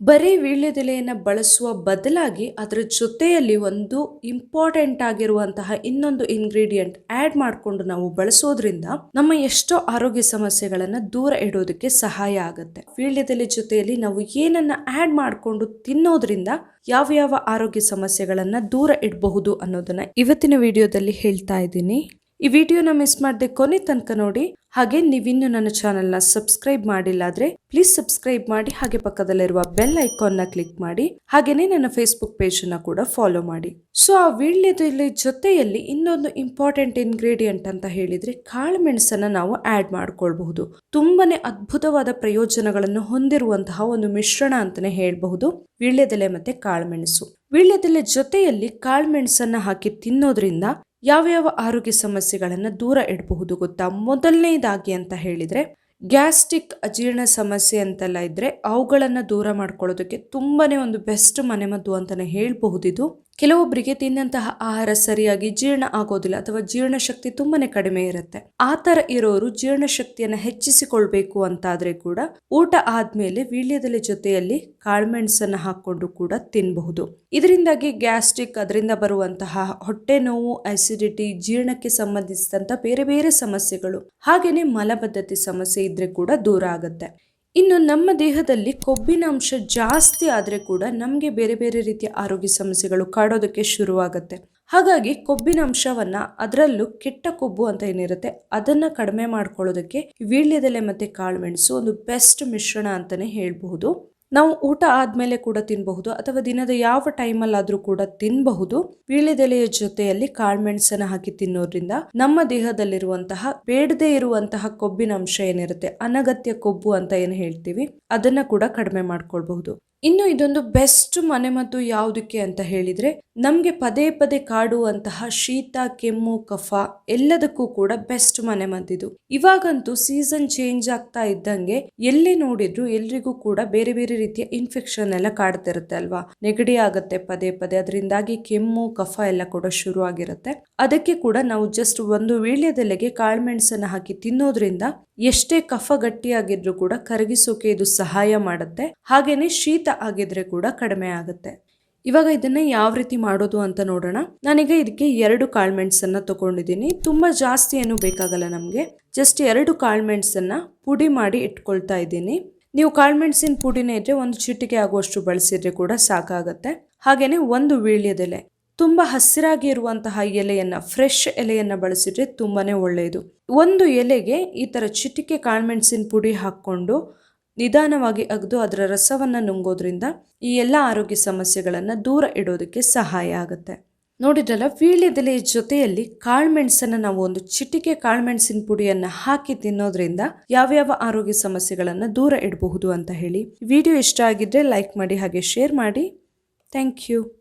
ಬರೀ ವೀಳ್ಯದೆಲೆಯನ್ನು ಬಳಸುವ ಬದಲಾಗಿ ಅದರ ಜೊತೆಯಲ್ಲಿ ಒಂದು ಇಂಪಾರ್ಟೆಂಟ್ ಆಗಿರುವಂತಹ ಇನ್ನೊಂದು ಇಂಗ್ರೀಡಿಯೆಂಟ್ ಆ್ಯಡ್ ಮಾಡಿಕೊಂಡು ನಾವು ಬಳಸೋದ್ರಿಂದ ನಮ್ಮ ಎಷ್ಟೋ ಆರೋಗ್ಯ ಸಮಸ್ಯೆಗಳನ್ನು ದೂರ ಇಡೋದಕ್ಕೆ ಸಹಾಯ ಆಗುತ್ತೆ. ವೀಳ್ಯದೆಲೆ ಜೊತೆಯಲ್ಲಿ ನಾವು ಏನನ್ನ ಆ್ಯಡ್ ಮಾಡಿಕೊಂಡು ತಿನ್ನೋದ್ರಿಂದ ಯಾವ ಯಾವ ಆರೋಗ್ಯ ಸಮಸ್ಯೆಗಳನ್ನು ದೂರ ಇಡಬಹುದು ಅನ್ನೋದನ್ನ ಇವತ್ತಿನ ವಿಡಿಯೋದಲ್ಲಿ ಹೇಳ್ತಾ ಇದ್ದೀನಿ. ಈ ವಿಡಿಯೋನ ಮಿಸ್ ಮಾಡದೆ ಕೊನೆ ತನಕ ನೋಡಿ. ಹಾಗೆ ನೀವಿನ್ನು ನನ್ನ ಚಾನೆಲ್ನ ಸಬ್ಸ್ಕ್ರೈಬ್ ಮಾಡಿಲ್ಲ ಆದ್ರೆ ಪ್ಲೀಸ್ ಸಬ್ಸ್ಕ್ರೈಬ್ ಮಾಡಿ, ಹಾಗೆ ಪಕ್ಕದಲ್ಲಿರುವ ಬೆಲ್ ಐಕಾನ್ನ ಕ್ಲಿಕ್ ಮಾಡಿ, ಹಾಗೇನೆ ನನ್ನ ಫೇಸ್ಬುಕ್ ಪೇಜ್ ಅನ್ನ ಕೂಡ ಫಾಲೋ ಮಾಡಿ. ಸೊ, ಆ ವೀಳ್ಯದಲ್ಲಿ ಜೊತೆಯಲ್ಲಿ ಇನ್ನೊಂದು ಇಂಪಾರ್ಟೆಂಟ್ ಇಂಗ್ರೀಡಿಯೆಂಟ್ ಅಂತ ಹೇಳಿದ್ರೆ ಕಾಳು ಮೆಣಸನ್ನ ನಾವು ಆಡ್ ಮಾಡ್ಕೊಳ್ಬಹುದು. ತುಂಬಾನೇ ಅದ್ಭುತವಾದ ಪ್ರಯೋಜನಗಳನ್ನು ಹೊಂದಿರುವಂತಹ ಒಂದು ಮಿಶ್ರಣ ಅಂತಾನೆ ಹೇಳಬಹುದು. ವೀಳ್ಯದೆಲೆ ಮತ್ತೆ ಕಾಳುಮೆಣಸು ವೀಳ್ಯದೆಲೆ ಜೊತೆಯಲ್ಲಿ ಕಾಳುಮೆಣಸನ್ನ ಹಾಕಿ ತಿನ್ನೋದ್ರಿಂದ ಯಾವ್ಯಾವ ಆರೋಗ್ಯ ಸಮಸ್ಯೆಗಳನ್ನು ದೂರ ಇಡಬಹುದು ಗೊತ್ತಾ? ಮೊದಲನೇದಾಗಿ ಅಂತ ಹೇಳಿದರೆ, ಗ್ಯಾಸ್ಟ್ರಿಕ್ ಅಜೀರ್ಣ ಸಮಸ್ಯೆ ಅಂತೆಲ್ಲ ಇದ್ದರೆ ಅವುಗಳನ್ನು ದೂರ ಮಾಡ್ಕೊಳ್ಳೋದಕ್ಕೆ ತುಂಬಾ ಒಂದು ಬೆಸ್ಟ್ ಮನೆಮದ್ದು ಅಂತಲೇ ಹೇಳ್ಬಹುದಿದು. ಕೆಲವೊಬ್ಬರಿಗೆ ತಿನ್ನಂತಹ ಆಹಾರ ಸರಿಯಾಗಿ ಜೀರ್ಣ ಆಗೋದಿಲ್ಲ ಅಥವಾ ಜೀರ್ಣಶಕ್ತಿ ತುಂಬಾನೇ ಕಡಿಮೆ ಇರುತ್ತೆ. ಆ ತರ ಇರೋರು ಜೀರ್ಣಶಕ್ತಿಯನ್ನು ಹೆಚ್ಚಿಸಿಕೊಳ್ಬೇಕು ಅಂತಾದ್ರೆ ಕೂಡ ಊಟ ಆದ್ಮೇಲೆ ವೀಳ್ಯದೆಲೆ ಜೊತೆಯಲ್ಲಿ ಕಾಳುಮೆಣಸನ್ನ ಹಾಕೊಂಡು ಕೂಡ ತಿನ್ನಬಹುದು ಇದರಿಂದಾಗಿ ಗ್ಯಾಸ್ಟ್ರಿಕ್ ಅದರಿಂದ ಬರುವಂತಹ ಹೊಟ್ಟೆ ನೋವು ಅಸಿಡಿಟಿ ಜೀರ್ಣಕ್ಕೆ ಸಂಬಂಧಿಸಿದಂತ ಬೇರೆ ಬೇರೆ ಸಮಸ್ಯೆಗಳು ಹಾಗೆಯೇ ಮಲಬದ್ಧತೆ ಸಮಸ್ಯೆ ಇದ್ರೆ ಕೂಡ ದೂರ ಆಗುತ್ತೆ. ಇನ್ನು ನಮ್ಮ ದೇಹದಲ್ಲಿ ಕೊಬ್ಬಿನ ಅಂಶ ಜಾಸ್ತಿ ಆದರೆ ಕೂಡ ನಮಗೆ ಬೇರೆ ಬೇರೆ ರೀತಿಯ ಆರೋಗ್ಯ ಸಮಸ್ಯೆಗಳು ಕಾಡೋದಕ್ಕೆ ಶುರುವಾಗುತ್ತೆ. ಹಾಗಾಗಿ ಕೊಬ್ಬಿನ ಅಂಶವನ್ನ ಅದರಲ್ಲೂ ಕೆಟ್ಟ ಕೊಬ್ಬು ಅಂತ ಏನಿರುತ್ತೆ ಅದನ್ನ ಕಡಿಮೆ ಮಾಡ್ಕೊಳ್ಳೋದಕ್ಕೆ ವೀಳ್ಯದೆಲೆ ಮತ್ತೆ ಕಾಳುಮೆಣಸು ಒಂದು ಬೆಸ್ಟ್ ಮಿಶ್ರಣ ಅಂತಾನೆ ಹೇಳ್ಬಹುದು. ನಾವು ಊಟ ಆದಮೇಲೆ ಕೂಡ ತಿನ್ನಬಹುದು ಅಥವಾ ದಿನದ ಯಾವ ಟೈಮಲ್ಲಾದರೂ ಕೂಡ ತಿನ್ನಬಹುದು ವೀಳ್ಯದೆಲೆಯ ಜೊತೆಯಲ್ಲಿ ಕಾಳುಮೆಣಸನ್ನ ಹಾಕಿ ತಿನ್ನೋದ್ರಿಂದ ನಮ್ಮ ದೇಹದಲ್ಲಿರುವಂತಹ, ಬೇಡದೇ ಇರುವಂತಹ ಕೊಬ್ಬಿನ ಅಂಶ ಏನಿರುತ್ತೆ, ಅನಗತ್ಯ ಕೊಬ್ಬು ಅಂತ ಏನು ಹೇಳ್ತೀವಿ, ಅದನ್ನ ಕೂಡ ಕಡಿಮೆ ಮಾಡ್ಕೊಳ್ಬಹುದು. ಇನ್ನು ಇದೊಂದು ಬೆಸ್ಟ್ ಮನೆಮದ್ದು ಯಾವುದಕ್ಕೆ ಅಂತ ಹೇಳಿದ್ರೆ, ನಮ್ಗೆ ಪದೇ ಪದೇ ಕಾಡುವಂತಹ ಶೀತ, ಕೆಮ್ಮು, ಕಫ ಎಲ್ಲದಕ್ಕೂ ಕೂಡ ಬೆಸ್ಟ್ ಮನೆಮದ್ದಿದು ಇವಾಗಂತೂ ಸೀಸನ್ ಚೇಂಜ್ ಆಗ್ತಾ ಇದ್ದಂಗೆ ಎಲ್ಲಿ ನೋಡಿದ್ರು ಎಲ್ರಿಗೂ ಕೂಡ ಬೇರೆ ಬೇರೆ ರೀತಿಯ ಇನ್ಫೆಕ್ಷನ್ ಎಲ್ಲ ಕಾಡ್ತಿರುತ್ತೆ ಅಲ್ವಾ? ನೆಗಡಿ ಆಗುತ್ತೆ ಪದೇ ಪದೇ, ಅದರಿಂದಾಗಿ ಕೆಮ್ಮು, ಕಫ ಎಲ್ಲ ಕೂಡ ಶುರು ಆಗಿರುತ್ತೆ. ಅದಕ್ಕೆ ಕೂಡ ನಾವು ಜಸ್ಟ್ ಒಂದು ವೀಳ್ಯದೆಲೆಗೆ ಕಾಳುಮೆಣಸನ್ನ ಹಾಕಿ ತಿನ್ನೋದ್ರಿಂದ ಎಷ್ಟೇ ಕಫ ಗಟ್ಟಿಯಾಗಿದ್ರು ಕೂಡ ಕರಗಿಸೋಕೆ ಇದು ಸಹಾಯ ಮಾಡುತ್ತೆ. ಹಾಗೇನೆ ಶೀತ ಆಗಿದ್ರೆ ಕೂಡ ಕಡಿಮೆ ಆಗುತ್ತೆ. ಇವಾಗ ಇದನ್ನ ಯಾವ ರೀತಿ ಮಾಡೋದು ಅಂತ ನೋಡೋಣ. ನಾನೀಗ ಇದಕ್ಕೆ ಎರಡು ಕಾಳುಮೆಣಸನ್ನ ತಗೊಂಡಿದ್ದೀನಿ. ತುಂಬಾ ಜಾಸ್ತಿ ಏನು ಬೇಕಾಗಲ್ಲ ನಮಗೆ. ಜಸ್ಟ್ ಎರಡು ಕಾಳುಮೆಣಸನ್ನ ಪುಡಿ ಮಾಡಿ ಇಟ್ಕೊಳ್ತಾ ಇದ್ದೀನಿ. ನೀವು ಕಾಳುಮೆಣಸಿನ ಪುಡಿನೇ ಇದ್ರೆ ಒಂದು ಚಿಟಿಕೆ ಆಗುವಷ್ಟು ಬಳಸಿದ್ರೆ ಕೂಡ ಸಾಕಾಗತ್ತೆ. ಹಾಗೇನೆ ಒಂದು ವೀಳ್ಯದೆಲೆ. ತುಂಬಾ ಹಸಿರಾಗಿ ಇರುವಂತಹ ಎಲೆಯನ್ನ, ಫ್ರೆಶ್ ಎಲೆಯನ್ನ ಬಳಸಿದ್ರೆ ತುಂಬಾನೇ ಒಳ್ಳೆಯದು ಒಂದು ಎಲೆಗೆ ಈ ತರ ಚಿಟಿಕೆ ಕಾಳುಮೆಣಸಿನ ಪುಡಿ ಹಾಕೊಂಡು ನಿಧಾನವಾಗಿ ಅಗ್ದು ಅದರ ರಸವನ್ನ ನುಂಗೋದ್ರಿಂದ ಈ ಎಲ್ಲ ಆರೋಗ್ಯ ಸಮಸ್ಯೆಗಳನ್ನು ದೂರ ಇಡೋದಕ್ಕೆ ಸಹಾಯ ಆಗುತ್ತೆ. ನೋಡಿದ್ರಲ್ಲ ವೀಳ್ಯದೆಲೆಯ ಜೊತೆಯಲ್ಲಿ ಕಾಳುಮೆಣಸನ್ನ ನಾವು ಒಂದು ಚಿಟಿಕೆ ಕಾಳುಮೆಣಸಿನ ಪುಡಿಯನ್ನು ಹಾಕಿ ತಿನ್ನೋದ್ರಿಂದ ಯಾವ್ಯಾವ ಆರೋಗ್ಯ ಸಮಸ್ಯೆಗಳನ್ನು ದೂರ ಇಡಬಹುದು ಅಂತ ಹೇಳಿ. ವಿಡಿಯೋ ಇಷ್ಟ ಆಗಿದ್ರೆ ಲೈಕ್ ಮಾಡಿ, ಹಾಗೆ ಶೇರ್ ಮಾಡಿ. Thank you.